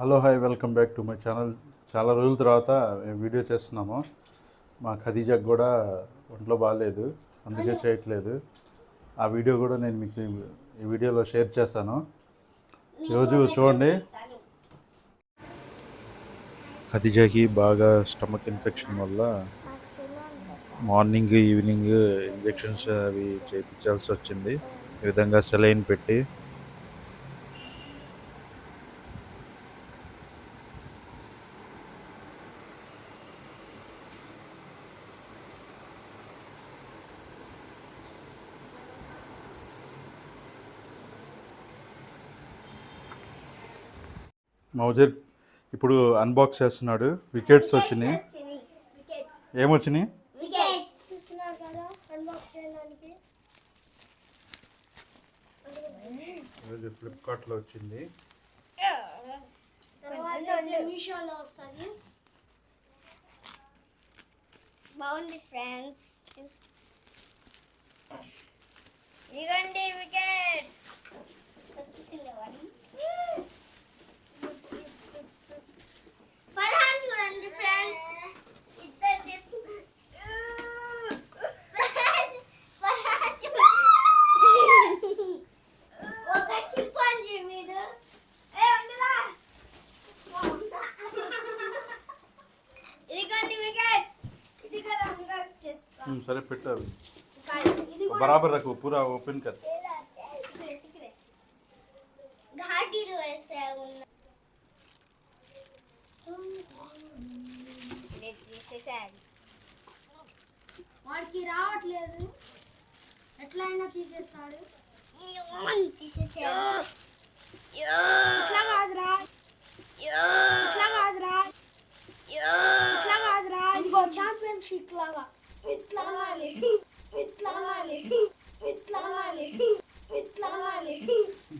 Hello hi welcome back to my channel. చాలా రోజుల తర్వాత మేము వీడియో చేస్తున్నాము. మా ఖదీజాకి కూడా ఒంట్లో బాగాలేదు అందుకే చేయట్లేదు. ఆ వీడియో కూడా నేను మీకు ఈ వీడియోలో షేర్ చేస్తాను. ఈరోజు చూడండి. ఖదీజాకి బాగా స్టమక్ ఇన్ఫెక్షన్ వల్ల మార్నింగ్ ఈవినింగ్ ఇంజెక్షన్స్ అవి చేయించాల్సి వచ్చింది. ఈ విధంగా సెలైన్ పెట్టి మౌజర్ ఇప్పుడు అన్బాక్స్ చేస్తున్నాడు. వికెట్స్ వచ్చినాయి. వికెట్స్ ఏమొచ్చినాయి? వికెట్స్ చూస్తున్నారు కదా అన్బాక్స్ చేయడానికి. ఈరోజు ఫ్లిప్కార్ట్లో వచ్చింది. బాగుంది ఫ్రెండ్స్ ఇదిగోండి వికెట్స్ వచ్చేసింది వాడి సరే పెట్టారు. బరాబర్ రఖో పూరా ఓపెన్ కర్ ఘాటీలు వేసే ఉన్న వాడికి రావట్లేదు. ఎట్లయినా తీసేస్తాడు. తీసేసాడు ఇట్లా కాదురా ఇట్లా కాదురా ఇట్లా కాదురా ఇదిగో ఛాంపియన్షిప్ లాగా ఇట్లా అనాలి ఇట్లా అనాలి ఇట్లా అనాలి ఇట్లా అనాలి ఎట్లా ఇట్లా ఇదిగో చూపిస్తా ఇట్లా అనాలి చూడండి ఫ్రెండ్స్ ఫర్హాన్ ఏమేం చేస్తున్నాడు ఫర్హాన్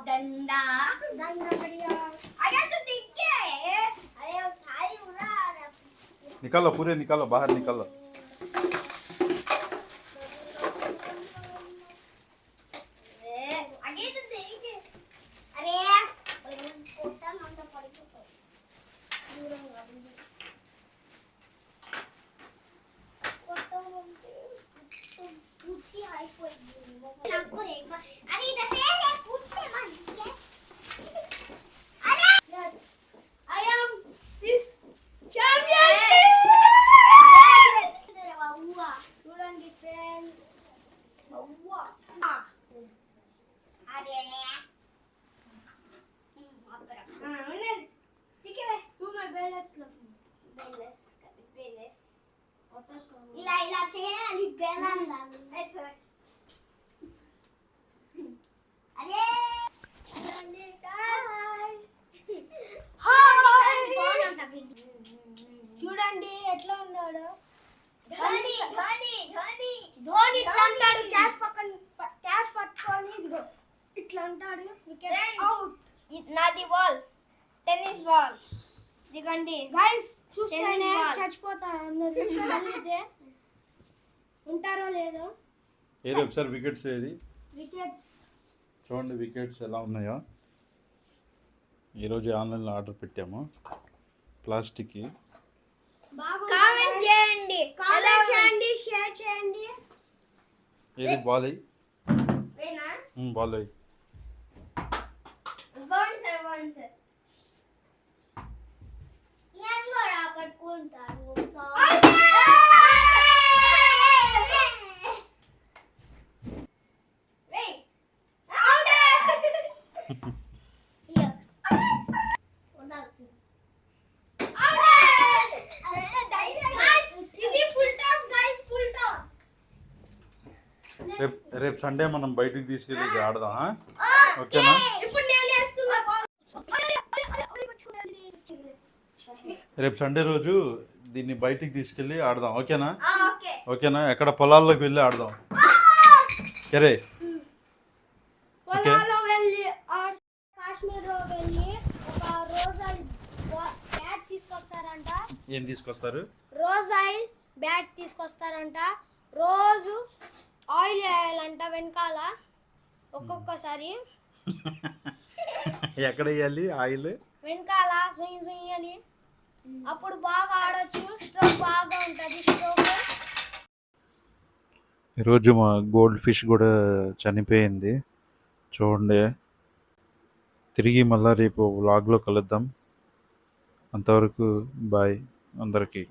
निकालो पूरे निकालो बाहर निकालो ఇలా ఇలా చేయాలి బెల్లం అరే చూడండి ఎట్లా ఉన్నాడు? ధోని ధోని ధోని. ధోని ఇట్లా అంటాడు క్యాచ్ పక్కన క్యాచ్ పట్టుకొని ఇదిగో ఇట్లా అంటాడు వికెట్. అవుట్ ఇది నాది బాల్ టెన్నిస్ బాల్ ఇదిగోండి గైస్ చూస్తేనే. చచ్చిపోతారు అందరు మళ్ళీతే ఉంటారో లేదో. ఏది ఒకసారి వికెట్స్ ఏది? వికెట్స్. చూడండి వికెట్స్ ఎలా ఉన్నాయో. ఈరోజు ఆన్లైన్లో ఆర్డర్ పెట్టాము. ప్లాస్టిక్ బాగుంది. కామెంట్ చేయండి. కామెంట్ చేయండి షేర్ చేయండి. ఏది? బాల్ అయ్యి రేపు రేపు సండే మనం బయటికి తీసుకెళ్ళి ఆడదాం? ఓకేనా ఇప్పుడు నేను వేస్తున్నా బాల్ రేపు సండే రోజు దీన్ని బయటికి తీసుకెళ్ళి ఆడదాం. ఓకేనా? ఓకే. ఓకేనా? ఎక్కడ పొలాల్లోకి వెళ్ళి ఆడదాం. సరే తీసుకొస్తారంట. ఏం తీసుకొస్తారు? రోజ్ ఆయిల్ బ్యాట్ తీసుకొస్తారంట. రోజు ఆయిల్ వేయాలంట వెనకాల ఒక్కొక్కసారి. ఎక్కడ వేయాలి? ఆయిల్? వెనకాల సుయి సుయి అని. అప్పుడు బాగా ఆడొచ్చు స్ట్రోక్ బాగా ఉంటుంది స్ట్రోక్. ఈరోజు మా గోల్డ్ ఫిష్ కూడా చనిపోయింది. చూడండి. తిరిగి మళ్ళీ రేపు వ్లాగ్లో కలుద్దాం. అంతవరకు బాయ్ అందరికీ.